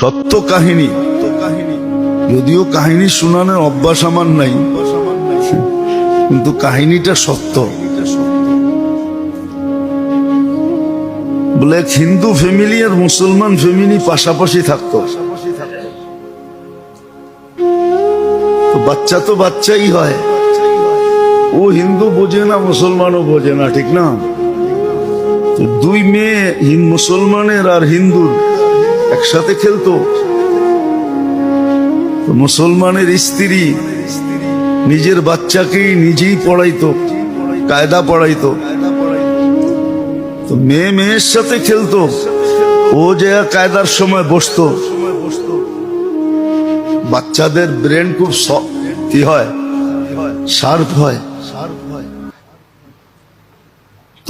সত্য কাহিনী। যদিও কাহিনী শোনানোর অভ্যাস আমার নাই, কিন্তু কাহিনীটা সত্য। বলে এক হিন্দু ফ্যামিলি আর মুসলমান ফ্যামিলি পাশাপাশি থাকতো। বাচ্চা তো বাচ্চাই হয়। ও হিন্দু বোঝে না, মুসলমানও বোঝে না, ঠিক না? দুই মেয়ে মুসলমানের আর হিন্দুর। একসাথে খেলতো। মুসলমানের স্ত্রী নিজের বাচ্চাকেই নিজেই পড়াইতো, কায়দা পড়াইতো। তো মেয়ে মেয়ের সাথে খেলতো, ও যে কায়দার সময় বসতো। বাচ্চাদের ব্রেন খুব কি হয়? শার্প হয়।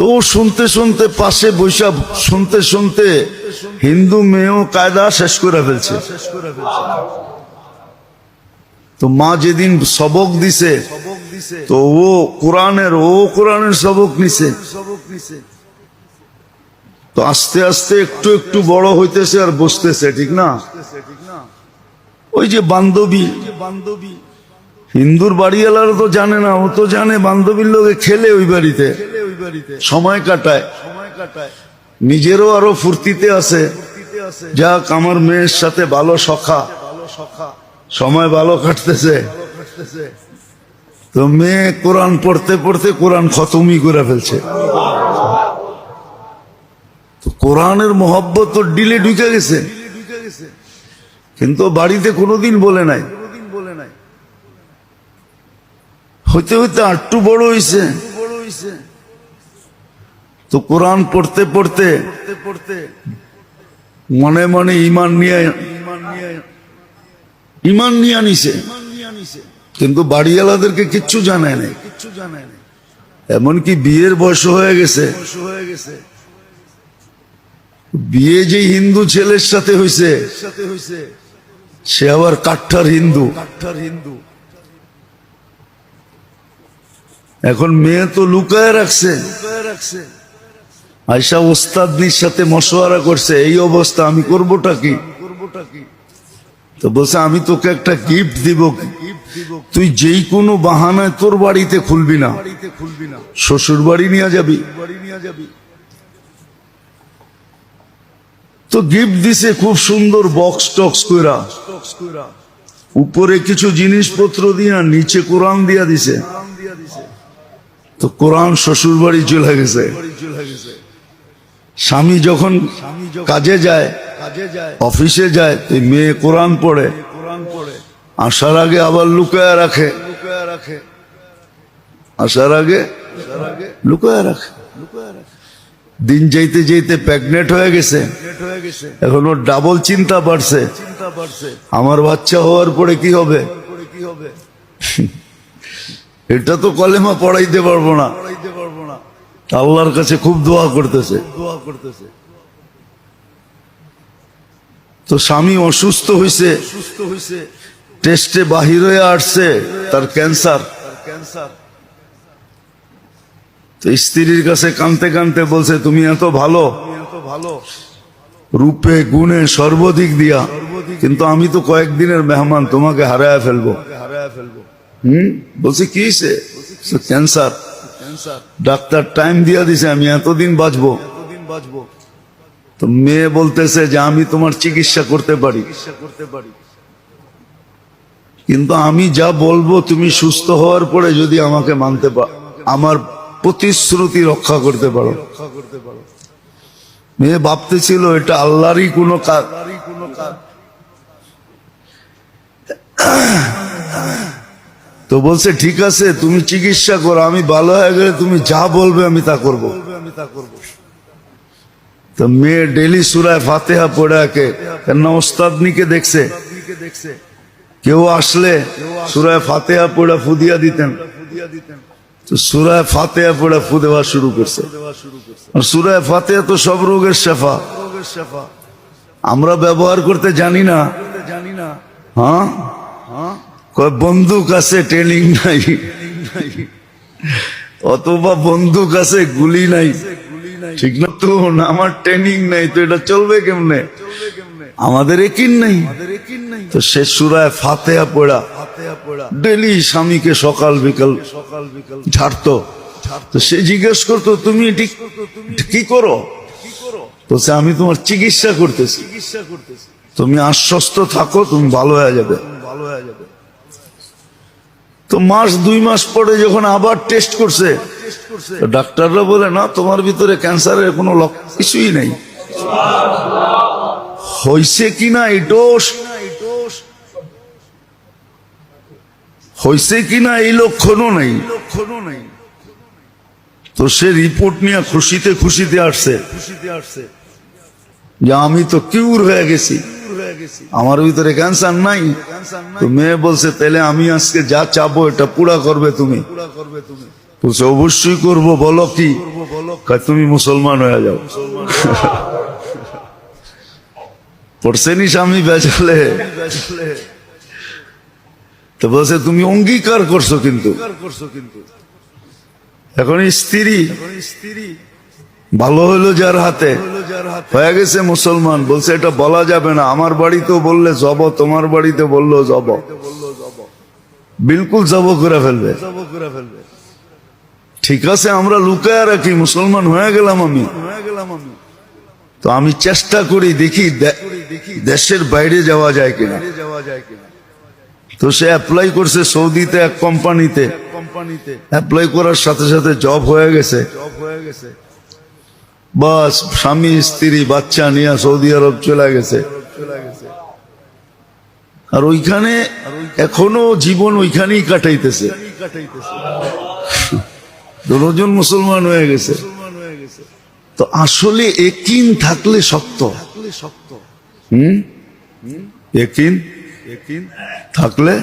তো শুনতে শুনতে পাশে বৈশাখ শুনতে শুনতে হিন্দু মেয়েও কায়দা শেষ করে ফেলছে। তো মা যেদিন সবক দিছে, তো ও কোরআনের ও কোরআনের সবক নিছে। তো আস্তে আস্তে একটু একটু বড় হইতেছে আর বসতেছে, ঠিক না? ওই যে বান্ধবী বান্ধবী, হিন্দুর বাড়িওয়ালারা তো জানে না, ও তো জানে বান্ধবীর লোকে খেলে ওই বাড়িতে। সময় কাটায়। নিজেরও আরও ফুর্তিতে আছে। যাক, আমার মেয়ের সাথে ভালো সখা। সময় ভালো কাটতেছে। তো মেয়ে কোরআন পড়তে পড়তে কোরআন খতমই করে ফেলছে। কোরআনের মহব্বত তো ডিলে ঢুকে গেছে। কিন্তু বাড়িতে কোনোদিন বলে নাই। হইতে হইতে আটটু বড় হইছে। তো কোরআন পড়তে পড়তে মনে মনে ইমান নিয়ে ইমান নিয়ে আনিছে। কিন্তু বাড়িওয়ালাদেরকে কিচ্ছু জানায় নাই। কিচ্ছু জানায় নাই এমনকি বিয়ের বয়স হয়ে গেছে। বিয়ে যে হিন্দু ছেলের সাথে হইছে, সে আবার কাঠ্টার হিন্দু। কাঠ্টার হিন্দু এখন মেয়ে তো লুকায় রাখছে রাখছে। আয়সা ওস্তাদনির সাথে মশওয়ারা করছে, এই অবস্থা আমি করবোটা কি? তো বলছে, আমি তোকে একটা গিফট দিব তুই যেই কোনো বাহানায় তোর বাড়িতে খুলবি না, শ্বশুর বাড়ি নিয়ে যাবি। তো গিফট দিছে খুব সুন্দর বক্স টক্স কইরা। উপরে কিছু জিনিসপত্র দিয়া নিচে কোরআন দিয়া দিছে। তো কোরআন শ্বশুর বাড়ি চলে গেছে। স্বামী যখন কাজে যায় কাজে যায় অফিসে যায়, এই মেয়ে কোরআন পড়ে কোরআন পড়ে আসার আগে আবার লুকায় রাখে। আসার আগে লুকায় রাখে। দিন যাইতে যাইতে প্রেগনেন্ট হয়ে গেছে। এখন ওর ডাবল চিন্তা বাড়ছে। আমার বাচ্চা হওয়ার পরে কি হবে? এটা তো কলেমা পড়াইতে পারব না। আল্লাহর কাছে খুব দোয়া করতেছে। দোয়া করতেছে তো স্বামী অসুস্থ হয়েছে সুস্থ হয়েছে টেস্টে বাহির হয়ে আসছে, তার ক্যান্সার ক্যান্সার তো স্ত্রীর কাছে কানতে কানতে বলছে, তুমি এত ভালো। ভালো রূপে, গুণে সর্বদিক দিয়া। কিন্তু আমি তো কয়েকদিনের মেহমান, তোমাকে হারায় ফেলব। হারায় ফেলব হম? বলছে, কি সে ক্যান্সার ডাক্তার টাইম দিয়া দিছে, আমি এতদিন বাঁচবো। তো মেয়ে বলতেছে যে, আমি তোমার চিকিৎসা করতে পারি। কিন্তু আমি যা বলব, তুমি সুস্থ হওয়ার পরে যদি আমাকে মানতে পার আমার প্রতিশ্রুতি রক্ষা করতে পারো রক্ষা করতে পারো। মেয়ে ভাবতেছিল, এটা আল্লাহরই কোনো কাজ। তো বলছে, ঠিক আছে, তুমি চিকিৎসা করো, আমি ভালো হয়ে গেলে তুমি যা বলবে আমি তা করব। আমি তা করব তো মেয়ে ডেলি সুরায় ফাতেহা পড়ে আকে কেননা ওস্তাদনিকে দেখছে। কেউ আসলে সুরায় ফাতেহা পড়া ফুদিয়া দিতেন। তো সুরায় ফাতেহা পড়া ফু দেওয়া শুরু করছে। সুরায় ফাতেহা তো সব রোগের শেফা। আমরা ব্যবহার করতে জানি না জানি না। হ্যাঁ? বন্দুক আছে, ট্রেনিং নাই। অথবা, বন্দুক আছে, গুলি নাই। ঠিক না তো? আমার ট্রেনিং নাই, তো এটা চলবে কেমনে? আমাদের একিন নাই। তো সে সুরায় ফাতেহা পড়া। ডেলি স্বামীকে সকাল বিকাল সকাল বিকাল ঝাড়তো। তো সে জিজ্ঞেস করতো, তুমি এটি কি করো? বলছে, আমি তোমার চিকিৎসা করতেছি। চিকিৎসা করতেছি তুমি আশ্বস্ত থাকো, তুমি ভালো হয়ে যাবে ভালো হয়ে যাবে। তো মাস, দুই মাস পরে যখন আবার টেস্ট করছে ডাক্তাররা বলে, না, তোমার ভিতরে ক্যান্সারের কোনো কিছুই নেই। হইছে কিনা এই ডোষ হইছে কিনা এই লক্ষণও নেই। তো সে রিপোর্ট নিয়ে খুশিতে খুশিতে আসছে, যে আমি তো কিউর হয়ে গেছি। আমার ভিতরে ক্যান্সার নাই। তো মেয়ে বলছে তাহলে আমি আজকে যা চাবো এটা পুরা করবে তুমি। বলছে অবশ্যই করব বলো কি? তুমি মুসলমান হয়ে যাও। পড়ছেনি স্বামী বেচালে তো বলছে তুমি অঙ্গীকার করছ কিন্তু। এখন স্ত্রী ভালো হলো যার হাতে। হয়ে গেছে মুসলমান বলছে এটা বলা যাবে না। আমার বাড়িতেও বললে জব তোমার বাড়িতে বলল জব। বিলকুল জব করে ফেলবে। ঠিক আছে আমরা লুকায় রাখি মুসলমান হয়ে গেলাম আমি। তো আমি চেষ্টা করি দেখি দেশের বাইরে যাওয়া যায় কিনা। তো সে অ্যাপ্লাই করছে সৌদিতে এক কোম্পানিতে কোম্পানিতে অ্যাপ্লাই করার সাথে সাথে জব হয়ে গেছে। জব হয়ে গেছে। বাস, স্বামী, স্ত্রী, বাচ্চা নিয়ে সৌদি আরব চলে গেছে। আর ওইখানে এখনও জীবন ওইখানেই কাটাইতেছে। দুজন মুসলমান হয়ে গেছে। তো আসলে একিন থাকলে শক্ত। হুম? একিন? একিন থাকলে